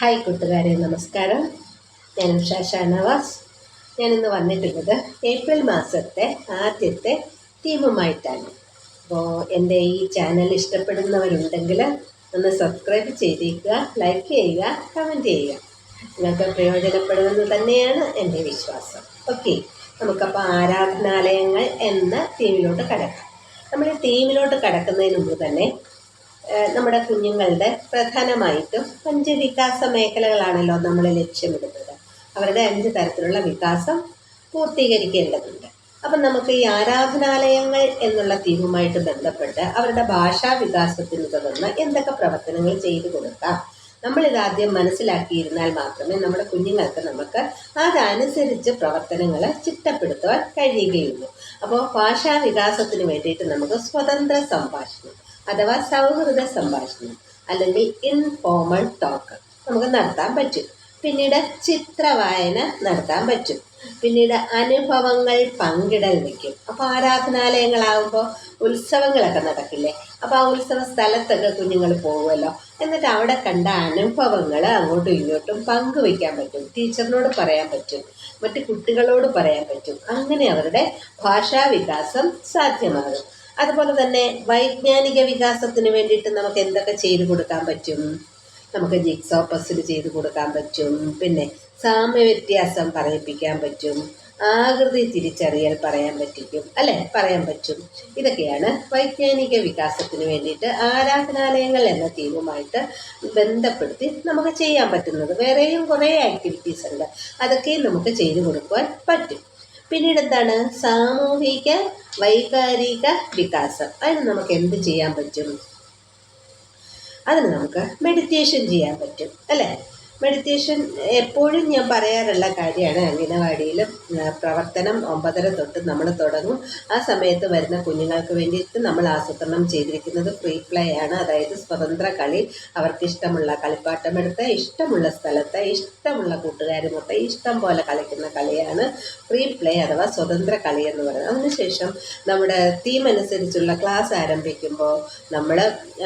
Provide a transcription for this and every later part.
Hi കൂട്ടുകാരെ നമസ്കാരം. ഞാൻ ഉഷ ഷാനവാസ്. ഞാനിന്ന് വന്നിട്ടുള്ളത് ഏപ്രിൽ മാസത്തെ ആദ്യത്തെ തീമുമായിട്ടാണ്. അപ്പോൾ എന്റെ ഈ ചാനൽ ഇഷ്ടപ്പെടുന്നവരുണ്ടെങ്കിൽ ഒന്ന് സബ്സ്ക്രൈബ് ചെയ്തേക്കുക ലൈക്ക് ചെയ്യുക കമന്റ് ചെയ്യുക. നിങ്ങൾക്ക് പ്രയോജനപ്പെടുമെന്ന് തന്നെയാണ് എന്റെ വിശ്വാസം. ഓക്കെ നമുക്കപ്പോൾ ആരാധനാലയങ്ങൾ എന്ന തീമിലോട്ട് കടക്കാം. നമ്മൾ തീമിലോട്ട് കടക്കുന്നതിന് മുമ്പ് തന്നെ നമ്മുടെ കുഞ്ഞുങ്ങളുടെ പ്രധാനമായിട്ടും അഞ്ച് വികാസ മേഖലകളാണല്ലോ നമ്മൾ ലക്ഷ്യമിടുന്നത്. അവരുടെ അഞ്ച് തരത്തിലുള്ള വികാസം പൂർത്തീകരിക്കേണ്ടതുണ്ട്. അപ്പം നമുക്ക് ഈ ആരാധനാലയങ്ങൾ എന്നുള്ള തീമുമായിട്ട് ബന്ധപ്പെട്ട് അവരുടെ ഭാഷാ വികാസത്തിന് തുടർന്ന് എന്തൊക്കെ പ്രവർത്തനങ്ങൾ ചെയ്തു കൊടുക്കാം? നമ്മളിതാദ്യം മനസ്സിലാക്കിയിരുന്നാൽ മാത്രമേ നമ്മുടെ കുഞ്ഞുങ്ങൾക്ക് നമുക്ക് അതനുസരിച്ച് പ്രവർത്തനങ്ങൾ ചിട്ടപ്പെടുത്തുവാൻ കഴിയുകയുള്ളൂ. അപ്പോൾ ഭാഷാ വികാസത്തിന് വേണ്ടിയിട്ട് നമുക്ക് സ്വതന്ത്ര സംഭാഷണം അഥവാ സൗഹൃദ സംഭാഷണം അല്ലെങ്കിൽ ഇൻഫോമൽ ടോക്ക് നമുക്ക് നടത്താൻ പറ്റും. പിന്നീട് ചിത്രവായന നടത്താൻ പറ്റും. പിന്നീട് അനുഭവങ്ങൾ പങ്കിടൽ വയ്ക്കും. അപ്പോൾ ആരാധനാലയങ്ങളാകുമ്പോൾ ഉത്സവങ്ങളൊക്കെ നടക്കില്ലേ? അപ്പോൾ ആ ഉത്സവ സ്ഥലത്തൊക്കെ കുഞ്ഞുങ്ങൾ പോകുമല്ലോ? എന്നിട്ട് അവിടെ കണ്ട അനുഭവങ്ങൾ അങ്ങോട്ടും ഇങ്ങോട്ടും പങ്കുവയ്ക്കാൻ പറ്റും. ടീച്ചറിനോട് പറയാൻ പറ്റും. മറ്റു കുട്ടികളോട് പറയാൻ പറ്റും. അങ്ങനെ അവരുടെ ഭാഷാവികാസം സാധ്യമാകും. അതുപോലെ തന്നെ വൈജ്ഞാനിക വികാസത്തിന് വേണ്ടിയിട്ട് നമുക്ക് എന്തൊക്കെ ചെയ്തു കൊടുക്കാൻ പറ്റും? നമുക്ക് ജിക്സോ പസിൽ ചെയ്ത് കൊടുക്കാൻ പറ്റും. പിന്നെ സാമ്യ വ്യത്യാസം പറയിപ്പിക്കാൻ പറ്റും. ആകൃതി തിരിച്ചറിയൽ പറയാൻ പറ്റിക്കും. അല്ലെ? പറയാൻ പറ്റും. ഇതൊക്കെയാണ് വൈജ്ഞാനിക വികാസത്തിന് വേണ്ടിയിട്ട് ആരാധനാലയങ്ങൾ എന്ന തീമുമായിട്ട് ബന്ധപ്പെടുത്തി നമുക്ക് ചെയ്യാൻ പറ്റുന്നത്. വേറെയും കുറേ ആക്ടിവിറ്റീസ് ഉണ്ട്. അതൊക്കെയും നമുക്ക് ചെയ്തു കൊടുക്കുവാൻ പറ്റും. പിന്നീട് എന്താണ് സാമൂഹിക വൈകാരിക വികാസം. അതിന് നമുക്ക് എന്ത് ചെയ്യാൻ പറ്റും? അതിന് നമുക്ക് മെഡിറ്റേഷൻ ചെയ്യാൻ പറ്റും അല്ലേ? മെഡിറ്റേഷൻ എപ്പോഴും ഞാൻ പറയാറുള്ള കാര്യമാണ് അംഗനവാടിയിലും ആ, പ്രവർത്തനം ഒമ്പതര തൊട്ട് നമ്മൾ തുടങ്ങും. ആ സമയത്ത് വരുന്ന കുഞ്ഞുങ്ങൾക്ക് വേണ്ടിയിട്ട് നമ്മൾ ആസൂത്രണം ചെയ്തിരിക്കുന്നത് ഫ്രീ പ്ലേ ആണ്. അതായത് സ്വതന്ത്ര കളി അവർക്ക് ഇഷ്ടമുള്ള കളിപ്പാട്ടം എടുത്ത് ഇഷ്ടമുള്ള സ്ഥലത്ത് ഇഷ്ടമുള്ള കൂട്ടുകാരുമൊക്കെ ഇഷ്ടം പോലെ കളിക്കുന്ന കളിയാണ് ഫ്രീ പ്ലേ അഥവാ സ്വതന്ത്ര കളി എന്ന് പറയുന്നത്. അതിനുശേഷം നമ്മുടെ തീം അനുസരിച്ചുള്ള ക്ലാസ് ആരംഭിക്കുമ്പോൾ നമ്മൾ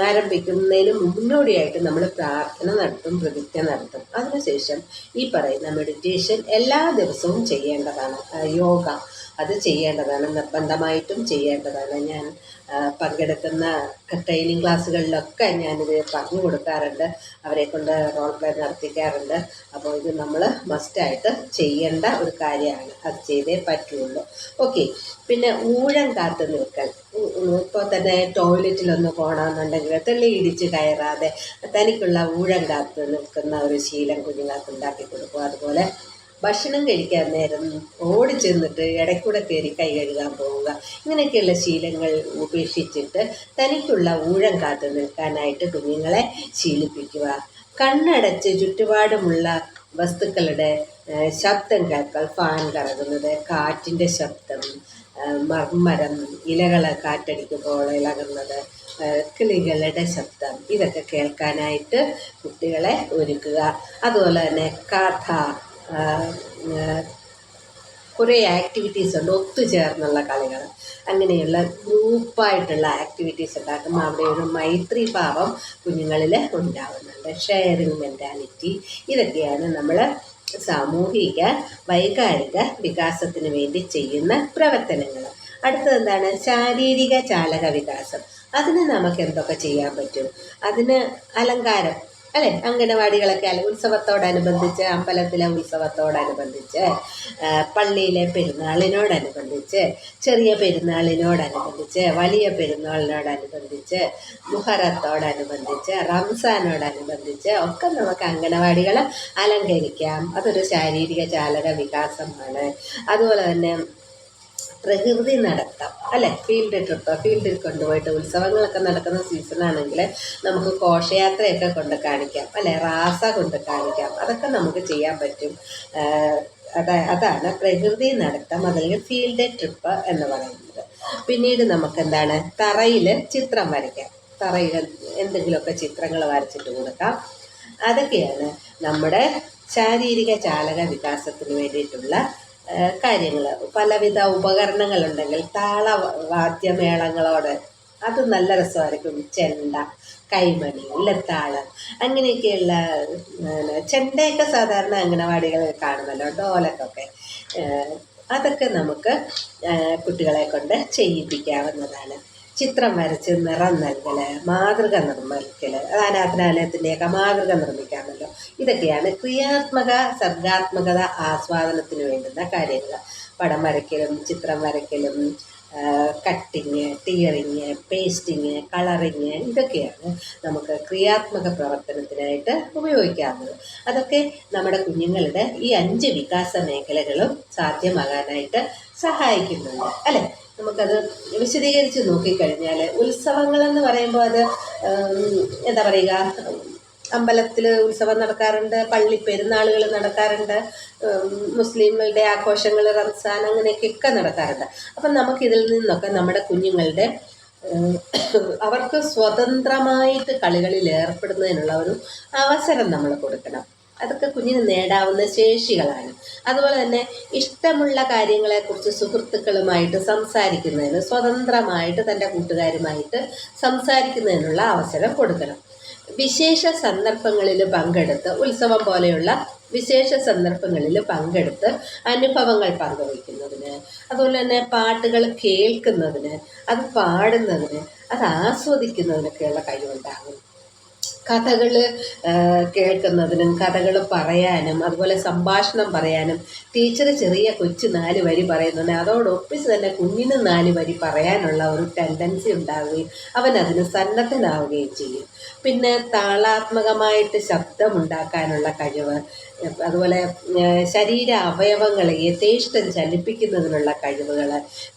ആരംഭിക്കുന്നതിന് മുന്നോടിയായിട്ട് നമ്മൾ പ്രാർത്ഥന നടത്തും പ്രതിജ്ഞ നടത്തും. അതിനുശേഷം ഈ പറയുന്ന മെഡിറ്റേഷൻ എല്ലാ ദിവസവും ചെയ്യേണ്ടതാണ്. യോഗ. അത് ചെയ്യേണ്ടതാണ് നിർബന്ധമായിട്ടും ചെയ്യേണ്ടതാണ്. ഞാൻ പങ്കെടുക്കുന്ന ട്രെയിനിങ് ക്ലാസ്സുകളിലൊക്കെ ഞാനിത് പറഞ്ഞു കൊടുക്കാറുണ്ട് അവരെ കൊണ്ട് റോൾ പ്ലേ നടത്തിക്കാറുണ്ട്. അപ്പോൾ ഇത് നമ്മൾ മസ്റ്റായിട്ട് ചെയ്യേണ്ട ഒരു കാര്യമാണ് അത് ചെയ്തേ പറ്റുള്ളൂ. ഓക്കെ പിന്നെ ഊഴം കാത്തു നിൽക്കൽ. ഇപ്പോൾ തന്നെ ടോയ്ലറ്റിലൊന്ന് പോകണമെന്നുണ്ടെങ്കിൽ തെള്ളി ഇടിച്ച് കയറാതെ തനിക്കുള്ള ഊഴം കാത്തു നിൽക്കുന്ന ഒരു ശീലം കുഞ്ഞുങ്ങൾക്ക് ഉണ്ടാക്കി കൊടുക്കുക അതുപോലെ ഭക്ഷണം കഴിക്കാൻ നേരം ഓടി ചെന്നിട്ട് ഇടയ്ക്കൂടെ കയറി കൈ കഴുകാൻ പോവുക. ഇങ്ങനെയൊക്കെയുള്ള ശീലങ്ങൾ ഉപേക്ഷിച്ചിട്ട് തനിക്കുള്ള ഊഴം കാത്തു നിൽക്കാനായിട്ട് കുഞ്ഞുങ്ങളെ ശീലിപ്പിക്കുക. കണ്ണടച്ച് ചുറ്റുപാടുമുള്ള വസ്തുക്കളുടെ ശബ്ദം കേൾക്കൽ ഫാൻ കറങ്ങുന്നത് കാറ്റിന്റെ ശബ്ദം മർമ്മരം ഇലകൾ കാറ്റടിക്കുമ്പോൾ ഇളകുന്നത് കിളികളുടെ ശബ്ദം ഇതൊക്കെ കേൾക്കാനായിട്ട് കുട്ടികളെ ഒരുക്കുക. അതുപോലെ തന്നെ കഥ കുറേ ആക്ടിവിറ്റീസ് ഉണ്ട്. ഒത്തുചേർന്നുള്ള കളികൾ. അങ്ങനെയുള്ള ഗ്രൂപ്പായിട്ടുള്ള ആക്ടിവിറ്റീസ് ഉണ്ടാക്കുമ്പോൾ അവിടെ ഒരു മൈത്രി ഭാവം കുഞ്ഞുങ്ങളിൽ ഉണ്ടാകുന്നുണ്ട് ഷെയറിങ് മെന്റാലിറ്റി ഇതൊക്കെയാണ് നമ്മൾ സാമൂഹിക വൈകാരിക വികാസത്തിന് വേണ്ടി ചെയ്യുന്ന പ്രവർത്തനങ്ങൾ. അടുത്തത് എന്താണ്? ശാരീരിക ചാലക വികാസം. അതിന് നമുക്ക് എന്തൊക്കെ ചെയ്യാൻ പറ്റും? അതിന് അലങ്കാരം. അല്ലെ? അങ്കണവാടികളൊക്കെ അല്ല? ഉത്സവത്തോടനുബന്ധിച്ച് അമ്പലത്തിലെ ഉത്സവത്തോടനുബന്ധിച്ച് പള്ളിയിലെ പെരുന്നാളിനോടനുബന്ധിച്ച് ചെറിയ പെരുന്നാളിനോടനുബന്ധിച്ച് വലിയ പെരുന്നാളിനോടനുബന്ധിച്ച് മുഹറത്തോടനുബന്ധിച്ച് റംസാനോടനുബന്ധിച്ച് ഒക്കെ നമുക്ക് അംഗനവാടികൾ അലങ്കരിക്കാം. അതൊരു ശാരീരിക ചാലക വികാസമാണ്. അതുപോലെ തന്നെ പ്രകൃതി നടത്താം അല്ലെ? ഫീൽഡ് ട്രിപ്പ് ഫീൽഡിൽ കൊണ്ടുപോയിട്ട് ഉത്സവങ്ങളൊക്കെ നടക്കുന്ന സീസണാണെങ്കിൽ നമുക്ക് ഘോഷയാത്രയൊക്കെ കൊണ്ട് കാണിക്കാം അല്ലെ? റാസ കൊണ്ട് കാണിക്കാം. അതൊക്കെ നമുക്ക് ചെയ്യാൻ പറ്റും. അതാ അതാണ് പ്രകൃതി നടത്തം അതല്ലെങ്കിൽ ഫീൽഡ് ട്രിപ്പ് എന്ന് പറയുന്നത്. പിന്നീട് നമുക്ക് എന്താണ് തറയിൽ ചിത്രം വരയ്ക്കാം. തറയിൽ എന്തെങ്കിലുമൊക്കെ ചിത്രങ്ങൾ വരച്ചിട്ട് കൊടുക്കാം. അതൊക്കെയാണ് നമ്മുടെ ശാരീരിക ചാലക വികാസത്തിന് വേണ്ടിയിട്ടുള്ള കാര്യങ്ങൾ പലവിധ ഉപകരണങ്ങളുണ്ടെങ്കിൽ താള വാദ്യമേളങ്ങളോട് അത് നല്ല രസമായിരിക്കും. ചെണ്ട കൈമണി ഇലത്താളം അങ്ങനെയൊക്കെയുള്ള ചെണ്ടയൊക്കെ സാധാരണ അംഗനവാടികളിൽ കാണുമല്ലോ ഡോലക്കൊക്കെ. അതൊക്കെ നമുക്ക് കുട്ടികളെ കൊണ്ട് ചെയ്യിപ്പിക്കാവുന്നതാണ്. ചിത്രം വരച്ച് നിറം നൽകൽ മാതൃക നിർമ്മിക്കൽ അനാഥനാലയത്തിന്റെയൊക്കെ മാതൃക നിർമ്മിക്കാമല്ലോ. ഇതൊക്കെയാണ് ക്രിയാത്മക സർഗാത്മകത ആസ്വാദനത്തിന് വേണ്ടുന്ന കാര്യങ്ങൾ. പടം വരയ്ക്കലും ചിത്രം വരയ്ക്കലും കട്ടിങ് ടിയറിങ് പേസ്റ്റിങ് കളറിങ് ഇതൊക്കെയാണ് നമുക്ക് ക്രിയാത്മക പ്രവർത്തനത്തിനായിട്ട് ഉപയോഗിക്കാവുന്നത്. അതൊക്കെ നമ്മുടെ കുഞ്ഞുങ്ങളുടെ ഈ അഞ്ച് വികാസ മേഖലകളും സാധ്യമാകാനായിട്ട് സഹായിക്കുന്നുണ്ട് അല്ലേ? നമുക്കത് വിശദീകരിച്ച് നോക്കിക്കഴിഞ്ഞാൽ ഉത്സവങ്ങളെന്ന് പറയുമ്പോൾ അത് എന്താ പറയുക അമ്പലത്തിൽ ഉത്സവം നടക്കാറുണ്ട് പള്ളി പെരുന്നാളുകൾ നടക്കാറുണ്ട് മുസ്ലിങ്ങളുടെ ആഘോഷങ്ങൾ റംസാൻ അങ്ങനെയൊക്കെ നടക്കാറുണ്ട്. അപ്പം നമുക്കിതിൽ നിന്നൊക്കെ നമ്മുടെ കുഞ്ഞുങ്ങളുടെ അവർക്ക് സ്വതന്ത്രമായിട്ട് കളികളിൽ ഏർപ്പെടുന്നതിനുള്ള ഒരു അവസരം നമ്മൾ കൊടുക്കണം. അതൊക്കെ കുഞ്ഞിന് നേടാവുന്ന ശേഷികളാണ്. അതുപോലെ തന്നെ ഇഷ്ടമുള്ള കാര്യങ്ങളെക്കുറിച്ച് സുഹൃത്തുക്കളുമായിട്ട് സംസാരിക്കുന്നതിന് സ്വതന്ത്രമായിട്ട് തന്റെ കൂട്ടുകാരുമായിട്ട് സംസാരിക്കുന്നതിനുള്ള അവസരം കൊടുക്കണം. വിശേഷ സന്ദർഭങ്ങളിൽ പങ്കെടുത്ത് ഉത്സവം പോലെയുള്ള വിശേഷ സന്ദർഭങ്ങളിൽ പങ്കെടുത്ത് അനുഭവങ്ങൾ പങ്കുവയ്ക്കുന്നതിന് അതുപോലെ തന്നെ പാട്ടുകൾ കേൾക്കുന്നതിന് അത് പാടുന്നതിന് അത് ആസ്വദിക്കുന്നതിനൊക്കെയുള്ള കഴിവുണ്ടാകും. കഥകൾ കേൾക്കുന്നതിനും കഥകൾ പറയാനും അതുപോലെ സംഭാഷണം പറയാനും ടീച്ചർ ചെറിയ കൊച്ചു നാല് വരി പറയുന്നുണ്ട്. അതോടൊപ്പിച്ച് തന്നെ കുഞ്ഞിന് നാല് വരി പറയാനുള്ള ഒരു ടെൻഡൻസി ഉണ്ടാവുകയും അവൻ അതിന് സന്നദ്ധനാവുകയും ചെയ്യും. പിന്നെ താളാത്മകമായിട്ട് ശബ്ദമുണ്ടാക്കാനുള്ള കഴിവ് അതുപോലെ ശരീര അവയവങ്ങളെ യഥേഷ്ടം ചലിപ്പിക്കുന്നതിനുള്ള കഴിവുകൾ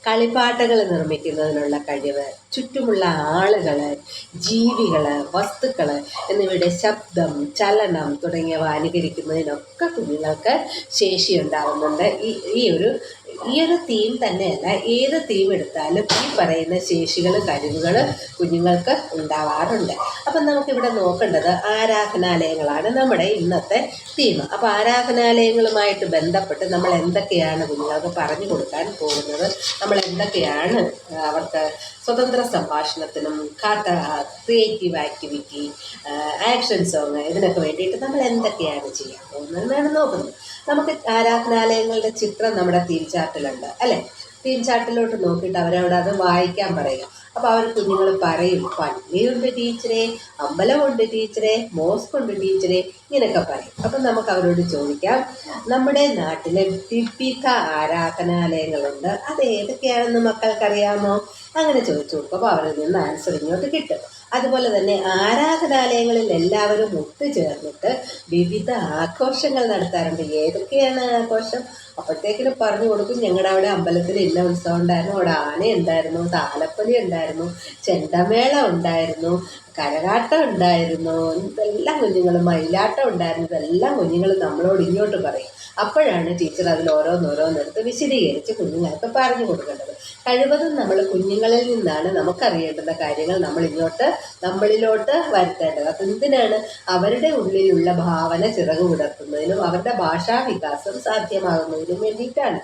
കളിപ്പാട്ടകൾ നിർമ്മിക്കുന്നതിനുള്ള കഴിവ് ചുറ്റുമുള്ള ആളുകൾ ജീവികൾ വസ്തുക്കൾ എന്നിവയുടെ ശബ്ദം ചലനം തുടങ്ങിയവ അനുകരിക്കുന്നതിനൊക്കെ കുഞ്ഞുങ്ങൾക്ക് ശേഷി ഉണ്ടാകുന്നുണ്ട് ഈ ഈ ഒരു ഈ ഒരു തീം തന്നെയല്ല ഏത് തീം എടുത്താലും ഈ പറയുന്ന ശേഷികൾ കഴിവുകൾ കുഞ്ഞുങ്ങൾക്ക് ഉണ്ടാവാറുണ്ട്. അപ്പം നമുക്കിവിടെ നോക്കേണ്ടത് ആരാധനാലയങ്ങളാണ് നമ്മുടെ ഇന്നത്തെ തീം അപ്പോൾ ആരാധനാലയങ്ങളുമായിട്ട് ബന്ധപ്പെട്ട് നമ്മൾ എന്തൊക്കെയാണ് കുഞ്ഞുങ്ങൾക്ക് പറഞ്ഞു കൊടുക്കാൻ പോകുന്നത്? നമ്മൾ എന്തൊക്കെയാണ് അവർക്ക് സ്വതന്ത്ര സംഭാഷണത്തിനും കഥ ക്രിയേറ്റീവ് ആക്ടിവിറ്റി ആക്ഷൻ സോങ് ഇതിനൊക്കെ വേണ്ടിയിട്ട് നമ്മൾ എന്തൊക്കെയാണ് ചെയ്യാൻ പോകുന്നതെന്നാണ് നോക്കുന്നത്. നമുക്ക് ആരാധനാലയങ്ങളുടെ ചിത്രം നമ്മുടെ തീം ചാർട്ടിലുണ്ട് അല്ലേ? തീം ചാർട്ടിലോട്ട് നോക്കിയിട്ട് അവരവിടെ അത് വായിക്കാൻ പറയുക. അപ്പോൾ അവർ കുഞ്ഞുങ്ങൾ പറയും പള്ളിയുണ്ട് ടീച്ചറെ അമ്പലമുണ്ട് ടീച്ചറെ മോസ്ക് ഉണ്ട് ടീച്ചറെ ഇങ്ങനെയൊക്കെ പറയും. അപ്പം നമുക്ക് അവരോട് ചോദിക്കാം നമ്മുടെ നാട്ടിലെ വിവിധ ആരാധനാലയങ്ങളുണ്ട് അത് ഏതൊക്കെയാണെന്ന് മക്കൾക്കറിയാമോ? അങ്ങനെ ചോദിച്ചു കൊടുക്കുമ്പോൾ അവരിൽ നിന്ന് ആൻസർ ഇങ്ങോട്ട് കിട്ടും. അതുപോലെ തന്നെ ആരാധനാലയങ്ങളിൽ എല്ലാവരും ഒത്തുചേർന്നിട്ട് വിവിധ ആഘോഷങ്ങൾ നടത്താറുണ്ട്. ഏതൊക്കെയാണ് ആഘോഷം? അപ്പോഴത്തേക്കിനും പറഞ്ഞു കൊടുക്കും ഞങ്ങളുടെ അവിടെ അമ്പലത്തിൽ ഇന്ന ഉത്സവം ഉണ്ടായിരുന്നു. അവിടെ ആന ഉണ്ടായിരുന്നു താലപ്പൊലി ഉണ്ടായിരുന്നു ചെണ്ടമേള ഉണ്ടായിരുന്നു കരകാട്ടം ഉണ്ടായിരുന്നു ഇതെല്ലാം കുഞ്ഞുങ്ങളും മയിലാട്ടം ഉണ്ടായിരുന്നു ഇതെല്ലാം കുഞ്ഞുങ്ങൾ നമ്മളോട് ഇങ്ങോട്ട് പറയും. അപ്പോഴാണ് ടീച്ചർ അതിൽ ഓരോന്നോരോന്നെടുത്ത് വിശദീകരിച്ച് കുഞ്ഞുങ്ങൾക്ക് പറഞ്ഞു കൊടുക്കേണ്ടത്. കഴിവതും നമ്മൾ കുഞ്ഞുങ്ങളിൽ നിന്നാണ് നമുക്കറിയേണ്ടുന്ന കാര്യങ്ങൾ നമ്മൾ ഇങ്ങോട്ട് നമ്മളിലോട്ട് വരുത്തേണ്ടത്. അപ്പം എന്തിനാണ് അവരുടെ ഉള്ളിലുള്ള ഭാവന ചിറക് വിടർത്തുന്നതിനും അവരുടെ ഭാഷാ വികാസം സാധ്യമാകുന്നതിനും വേണ്ടിയിട്ടാണ്.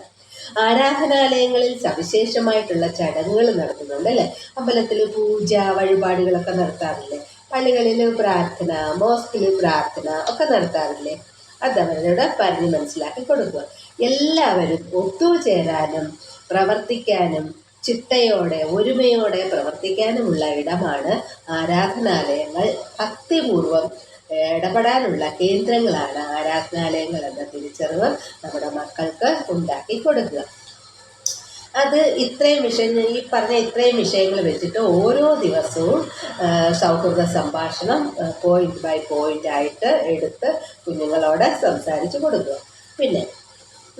ആരാധനാലയങ്ങളിൽ സവിശേഷമായിട്ടുള്ള ചടങ്ങുകൾ നടത്തുന്നുണ്ട് അല്ലേ? അമ്പലത്തിൽ പൂജ വഴിപാടുകളൊക്കെ നടത്താറില്ലേ? പള്ളികളിൽ പ്രാർത്ഥന മോസ്കിൽ പ്രാർത്ഥന ഒക്കെ നടത്താറില്ലേ? അത് പരിധി മനസ്സിലാക്കി കൊടുക്കുക. എല്ലാവരും ഒത്തുചേരാനും പ്രവർത്തിക്കാനും ചിട്ടയോടെ ഒരുമയോടെ പ്രവർത്തിക്കാനുമുള്ള ഇടമാണ് ആരാധനാലയങ്ങൾ. ഭക്തിപൂർവം ഇടപെടാനുള്ള കേന്ദ്രങ്ങളാണ് ആരാധനാലയങ്ങൾ എന്ന തിരിച്ചറിവ് നമ്മുടെ മക്കൾക്ക് ഉണ്ടാക്കി കൊടുക്കുക. അത് ഇത്രയും വിഷയങ്ങൾ ഈ പറഞ്ഞ ഇത്രയും വിഷയങ്ങൾ വെച്ചിട്ട് ഓരോ ദിവസവും സൗഹൃദ സംഭാഷണം പോയിന്റ് ബൈ പോയിന്റ് ആയിട്ട് എടുത്ത് കുഞ്ഞുങ്ങളോട് സംസാരിച്ച് കൊടുക്കുക. പിന്നെ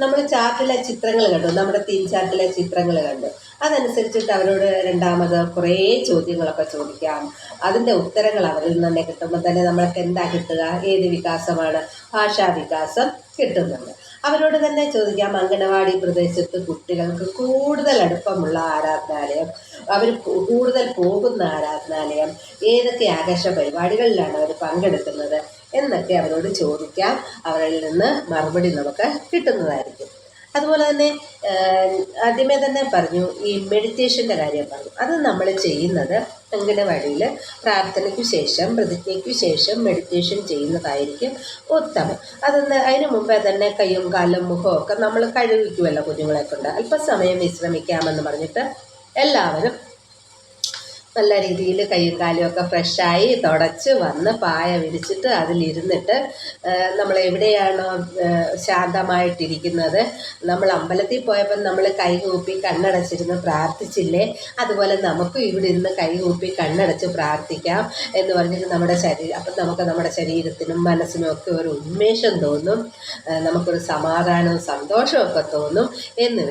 നമ്മൾ ചാർട്ടിലെ ചിത്രങ്ങൾ കണ്ടു. നമ്മുടെ തീൻ ചാർട്ടിലെ ചിത്രങ്ങൾ കണ്ടു. അതനുസരിച്ചിട്ട് അവരോട് രണ്ടാമത് കുറേ ചോദ്യങ്ങളൊക്കെ ചോദിക്കാം. അതിന്റെ ഉത്തരങ്ങൾ അവരിൽ നിന്ന് തന്നെ കിട്ടുമ്പോൾ തന്നെ നമ്മൾക്ക് എന്താ കിട്ടുക? ഏത് വികാസമാണ്? ഭാഷാ വികാസം കിട്ടുന്നുണ്ട്. അവരോട് തന്നെ ചോദിക്കാം അംഗനവാടി പ്രദേശത്ത് കുട്ടികൾക്ക് കൂടുതൽ അടുപ്പമുള്ള ആരാധനാലയം അവർ കൂടുതൽ പോകുന്ന ആരാധനാലയം ഏതൊക്കെ ആഘോഷ പരിപാടികളിലാണ് അവർ പങ്കെടുക്കുന്നത് എന്നൊക്കെ അവരോട് ചോദിക്കാം. അവരിൽ നിന്ന് മറുപടി നമുക്ക് കിട്ടുന്നതായിരിക്കും. അതുപോലെ തന്നെ ആദ്യമേ തന്നെ പറഞ്ഞു ഈ മെഡിറ്റേഷന്റെ കാര്യം പറഞ്ഞു. അത് നമ്മൾ ചെയ്യുന്നത് അംഗനവാടിയിൽ പ്രാർത്ഥനയ്ക്ക് ശേഷം പ്രതിജ്ഞയ്ക്ക് ശേഷം മെഡിറ്റേഷൻ ചെയ്യുന്നതായിരിക്കും ഉത്തമം. അതെന്ന് അതിന് മുമ്പേ തന്നെ കയ്യും കാലും മുഖവും ഒക്കെ നമ്മൾ കഴുകിക്കുമല്ലോ കുഞ്ഞുങ്ങളെ കൊണ്ട്. അല്പസമയം വിശ്രമിക്കാമെന്ന് പറഞ്ഞിട്ട് എല്ലാവരും നല്ല രീതിയിൽ കൈയും കാലും ഒക്കെ ഫ്രഷായി തുടച്ച് വന്ന് പായ വിരിച്ചിട്ട് അതിലിരുന്നിട്ട് നമ്മൾ എവിടെയാണോ ശാന്തമായിട്ടിരിക്കുന്നത് നമ്മൾ അമ്പലത്തിൽ പോയപ്പോൾ നമ്മൾ കൈ കൂപ്പി കണ്ണടച്ചിരുന്ന് പ്രാർത്ഥിച്ചില്ലേ? അതുപോലെ നമുക്കും ഇവിടെ ഇരുന്ന് കൈ കൂപ്പി കണ്ണടച്ച് പ്രാർത്ഥിക്കാം എന്ന് പറഞ്ഞിട്ട് നമ്മുടെ ശരീരം അപ്പം നമുക്ക് നമ്മുടെ ശരീരത്തിനും മനസ്സിനും ഒക്കെ ഒരു ഉന്മേഷം തോന്നും നമുക്കൊരു സമാധാനവും സന്തോഷവും ഒക്കെ തോന്നും എന്ന്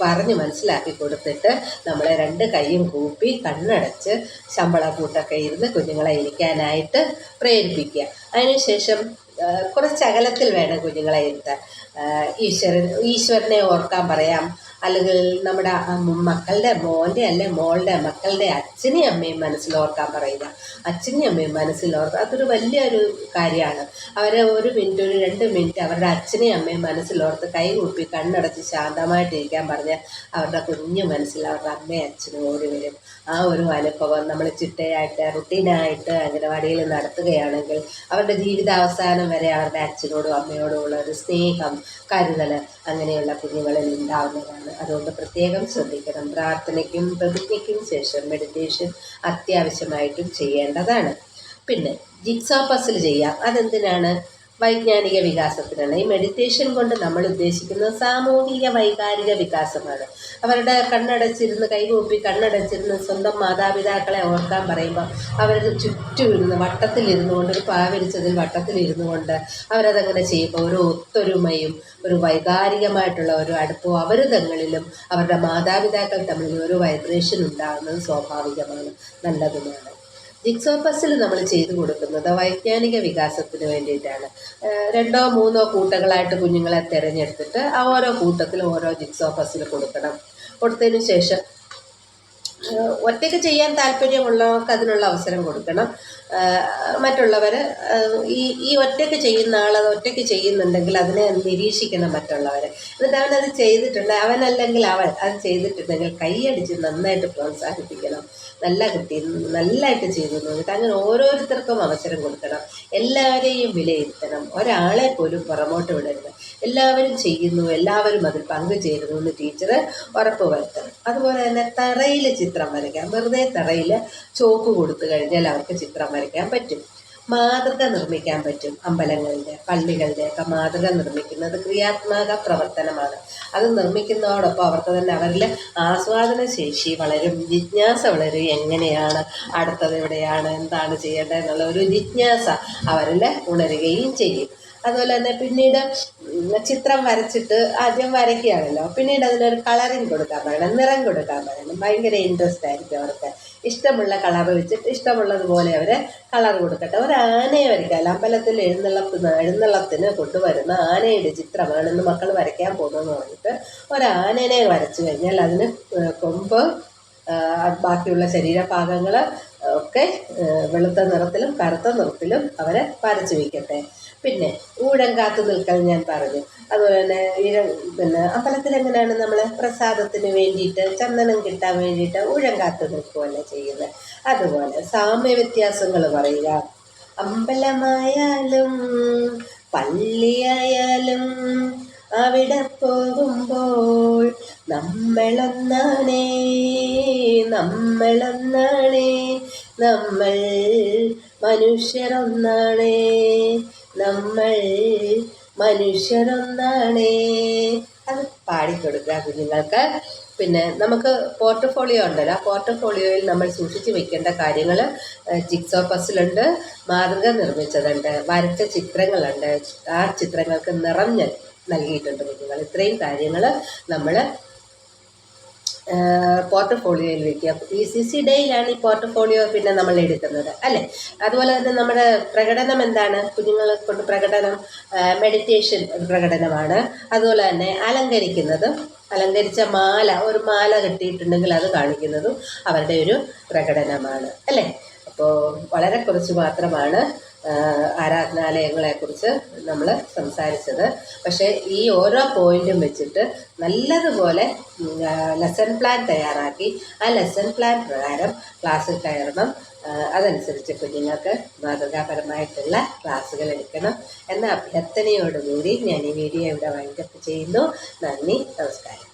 പറഞ്ഞ് മനസ്സിലാക്കി കൊടുത്തിട്ട് നമ്മളെ രണ്ട് കൈയും കൂപ്പി കണ്ണടച്ച് ശമ്പള കൂട്ടൊക്കെ ഇരുന്ന് കുഞ്ഞുങ്ങളെ ഇരിക്കാനായിട്ട് പ്രേരിപ്പിക്കുക. അതിനുശേഷം കുറച്ച് അകലത്തിൽ വേണം കുഞ്ഞുങ്ങളെ ഇരുത്താൻ. ഈശ്വരൻ ഈശ്വരനെ ഓർക്കാൻ പറയാം. അല്ലെങ്കിൽ നമ്മുടെ മക്കളുടെ മോന്റെ അല്ലെ മോളുടെ മക്കളുടെ അച്ഛനെയും അമ്മയും മനസ്സിലോർക്കാൻ പറയുക. അച്ഛനെയും അമ്മയും മനസ്സിലോർക്കുക. അതൊരു വലിയൊരു കാര്യമാണ്. അവരെ ഒരു മിനിറ്റ് ഒരു രണ്ട് മിനിറ്റ് അവരുടെ അച്ഛനെയും അമ്മയും മനസ്സിലോർത്ത് കൈ കൂപ്പി കണ്ണടച്ച് ശാന്തമായിട്ടിരിക്കാൻ പറഞ്ഞാൽ അവരുടെ കുഞ്ഞു മനസ്സിൽ അവരുടെ അമ്മയും അച്ഛനും ഓടി വരും. ആ ഒരു അനുഭവം നമ്മൾ ചിട്ടയായിട്ട് റുട്ടീനായിട്ട് അംഗനവാടിയിൽ നടത്തുകയാണെങ്കിൽ അവരുടെ ജീവിതാവസാനം വരെ അവരുടെ അച്ഛനോടും അമ്മയോടും ഉള്ള ഒരു സ്നേഹം കരുതൽ അങ്ങനെയുള്ള കുഞ്ഞുങ്ങളിൽ ഉണ്ടാവുന്നതാണ്. അതുകൊണ്ട് പ്രത്യേകം ശ്രദ്ധിക്കണം. പ്രാർത്ഥനയ്ക്കും പ്രതിജ്ഞയ്ക്കും ശേഷം മെഡിറ്റേഷൻ അത്യാവശ്യമായിട്ടും ചെയ്യേണ്ടതാണ്. പിന്നെ ജിക്സോ പസിൽ ചെയ്യാം. അതെന്തിനാണ്? വൈജ്ഞാനിക വികാസത്തിനാണ്. ഈ മെഡിറ്റേഷൻ കൊണ്ട് നമ്മൾ ഉദ്ദേശിക്കുന്നത് സാമൂഹിക വൈകാരിക വികാസമാണ്. അവരുടെ കണ്ണടച്ചിരുന്ന് കൈകൂപ്പി കണ്ണടച്ചിരുന്ന് സ്വന്തം മാതാപിതാക്കളെ ഓർക്കാൻ പറയുമ്പോൾ അവരത് ചുറ്റും ഇരുന്ന് വട്ടത്തിലിരുന്നു കൊണ്ട് ഒരു പാവരിച്ചതിൽ വട്ടത്തിലിരുന്നു കൊണ്ട് അവരതങ്ങനെ ചെയ്യുമ്പോൾ ഒരു ഒത്തൊരുമയും ഒരു വൈകാരികമായിട്ടുള്ള ഒരു അടുപ്പവും അവർ തങ്ങളിലും അവരുടെ മാതാപിതാക്കൾ തമ്മിലും ഒരു വൈബ്രേഷൻ ഉണ്ടാകുന്നത് സ്വാഭാവികമാണ് നല്ലതുമാണ്. ജിക്സോ പസിൽ നമ്മൾ ചെയ്തു കൊടുക്കുന്നത്. വൈജ്ഞാനിക വികാസത്തിന് വേണ്ടിയിട്ടാണ്. രണ്ടോ മൂന്നോ കൂട്ടങ്ങളായിട്ട് കുഞ്ഞുങ്ങളെ തിരഞ്ഞെടുത്തിട്ട് ആ ഓരോ കൂട്ടത്തിലും ഓരോ ജിക്സോ പസിൽ കൊടുക്കണം. കൊടുത്തതിന് ശേഷം ഒറ്റയ്ക്ക് ചെയ്യാൻ താല്പര്യമുള്ളവർക്ക് അതിനുള്ള അവസരം കൊടുക്കണം. മറ്റുള്ളവർ ഈ ഈ ഒറ്റയ്ക്ക് ചെയ്യുന്ന ആൾ അത് ഒറ്റയ്ക്ക് ചെയ്യുന്നുണ്ടെങ്കിൽ അതിനെ നിരീക്ഷിക്കണം മറ്റുള്ളവർ എന്നിട്ട് അവനത് ചെയ്തിട്ടുണ്ട്. അവനല്ലെങ്കിൽ അവൻ അത് ചെയ്തിട്ടുണ്ടെങ്കിൽ കൈയടിച്ച് നന്നായിട്ട് പ്രോത്സാഹിപ്പിക്കണം. നല്ല കുട്ടി നല്ലതായിട്ട് ചെയ്തു നോക്കിയിട്ട് അങ്ങനെ ഓരോരുത്തർക്കും അവസരം കൊടുക്കണം. എല്ലാവരെയും വിലയിരുത്തണം. ഒരാളെ പോലും പുറമോട്ട് വിടരുത്. എല്ലാവരും ചെയ്യുന്നു എല്ലാവരും അതിൽ പങ്കുചേരുന്നു എന്ന് ടീച്ചർ ഉറപ്പ് വരുത്തണം. അതുപോലെ തന്നെ തറയിൽ ചിത്രം വരയ്ക്കാം. വെറുതെ തറയിൽ ചോക്ക് കൊടുത്തു കഴിഞ്ഞാൽ അവർക്ക് ചിത്രം വരയ്ക്കാൻ പറ്റും. മാതൃക നിർമ്മിക്കാൻ പറ്റും അമ്പലങ്ങളുടെ പള്ളികളുടെ ഒക്കെ മാതൃക നിർമ്മിക്കുന്നത് ക്രിയാത്മക പ്രവർത്തനമാണ്. അത് നിർമ്മിക്കുന്നതോടൊപ്പം അവർക്ക് തന്നെ അവരിൽ ആസ്വാദന ശേഷി വളരും ജിജ്ഞാസ വളരും. എങ്ങനെയാണ് അടുത്തത് എവിടെയാണ് എന്താണ് ചെയ്യേണ്ടത് എന്നുള്ള ഒരു ജിജ്ഞാസ അവരിൽ ഉണരുകയും ചെയ്യും. അതുപോലെ തന്നെ പിന്നീട് ചിത്രം വരച്ചിട്ട് ആദ്യം വരയ്ക്കുകയാണല്ലോ. പിന്നീട് അതിനൊരു കളറിങ് കൊടുക്കാൻ പറയണം നിറം കൊടുക്കാൻ പറയണം. ഭയങ്കര ഇൻട്രസ്റ്റ് ആയിരിക്കും അവർക്ക്. ഇഷ്ടമുള്ള കളർ വെച്ചിട്ട് ഇഷ്ടമുള്ളതുപോലെ അവർ കളർ കൊടുക്കട്ടെ. ഒരു ആനയെ വരയ്ക്കാം. അമ്പലത്തിൽ എഴുന്നള്ളത്ത് എഴുന്നള്ളത്തിന് കൊണ്ടുവരുന്ന ആനയുടെ ചിത്രമാണെന്ന് മക്കൾ വരയ്ക്കാൻ പോകുന്നതെന്ന് പറഞ്ഞിട്ട് ഒരാനനെ വരച്ചു കഴിഞ്ഞാൽ അതിന് കൊമ്പ് ബാക്കിയുള്ള ശരീരഭാഗങ്ങൾ ഒക്കെ വെളുത്ത നിറത്തിലും കറുത്ത നിറത്തിലും അവരെ വരച്ചു വയ്ക്കട്ടെ പിന്നെ ഊഴം കാത്തു നിൽക്കാൻ ഞാൻ പറഞ്ഞു. അതുപോലെ തന്നെ ഇര പിന്നെ അമ്പലത്തിൽ എങ്ങനെയാണ് നമ്മൾ പ്രസാദത്തിന് വേണ്ടിയിട്ട് ചന്ദനം കിട്ടാൻ വേണ്ടിയിട്ട് ഊഴം കാത്തു നിൽക്കുകയല്ല ചെയ്യുന്നത് അതുപോലെ സാമ്യ വ്യത്യാസങ്ങൾ പറയുക. അമ്പലമായാലും പള്ളിയായാലും അവിടെ പോകുമ്പോൾ നമ്മളൊന്നാണേ നമ്മളൊന്നാണേ നമ്മൾ മനുഷ്യരൊന്നാണേ നമ്മൾ മനുഷ്യരൊന്നാണേ. അത് പാടിക്കൊടുക്കുക. കുഞ്ഞുങ്ങൾക്ക് പിന്നെ നമുക്ക് പോർട്ട്ഫോളിയോ ഉണ്ടല്ലോ. ആ പോർട്ട്ഫോളിയോയിൽ നമ്മൾ സൂക്ഷിച്ച് വെക്കേണ്ട കാര്യങ്ങൾ ജിക്സോ പസിലുണ്ട് മാതൃക നിർമ്മിച്ചതുണ്ട് വരച്ച ചിത്രങ്ങളുണ്ട്. ആ ചിത്രങ്ങൾക്ക് നിറം നൽകിയിട്ടുണ്ട് കുഞ്ഞുങ്ങൾ. ഇത്രയും കാര്യങ്ങൾ നമ്മൾ പോർട്ട്ഫോളിയോയിൽ വയ്ക്കുക ഈ സി സി ഡേയിലാണ് ഈ പോർട്ട്ഫോളിയോ പിന്നെ നമ്മൾ എടുക്കുന്നത് അല്ലേ? അതുപോലെ തന്നെ നമ്മുടെ പ്രകടനം എന്താണ്? കുഞ്ഞുങ്ങളെ കൊണ്ട് പ്രകടനം മെഡിറ്റേഷൻ ഒരു പ്രകടനമാണ്. അതുപോലെ തന്നെ അലങ്കരിക്കുന്നത് അലങ്കരിച്ച മാല ഒരു മാല കെട്ടിയിട്ടുണ്ടെങ്കിൽ അത് കാണിക്കുന്നതും അവരുടെ ഒരു പ്രകടനമാണ് അല്ലേ? അപ്പോൾ വളരെ കുറച്ച് മാത്രമാണ് ആരാധനാലയങ്ങളെക്കുറിച്ച് നമ്മൾ സംസാരിച്ചത്. പക്ഷേ ഈ ഓരോ പോയിന്റും വെച്ചിട്ട് നല്ലതുപോലെ ലെസൺ പ്ലാൻ തയ്യാറാക്കി. ആ ലെസൺ പ്ലാൻ പ്രകാരം ക്ലാസ്സിൽ കയറണം. അതനുസരിച്ച് കുഞ്ഞുങ്ങൾക്ക് മാതൃകാപരമായിട്ടുള്ള ക്ലാസ്സുകൾ എടുക്കണം എന്ന അഭ്യർത്ഥനയോടുകൂടി ഞാൻ ഈ വീഡിയോ ഇവിടെ വൈൻഡപ്പ് ചെയ്യുന്നു. നന്ദി നമസ്കാരം.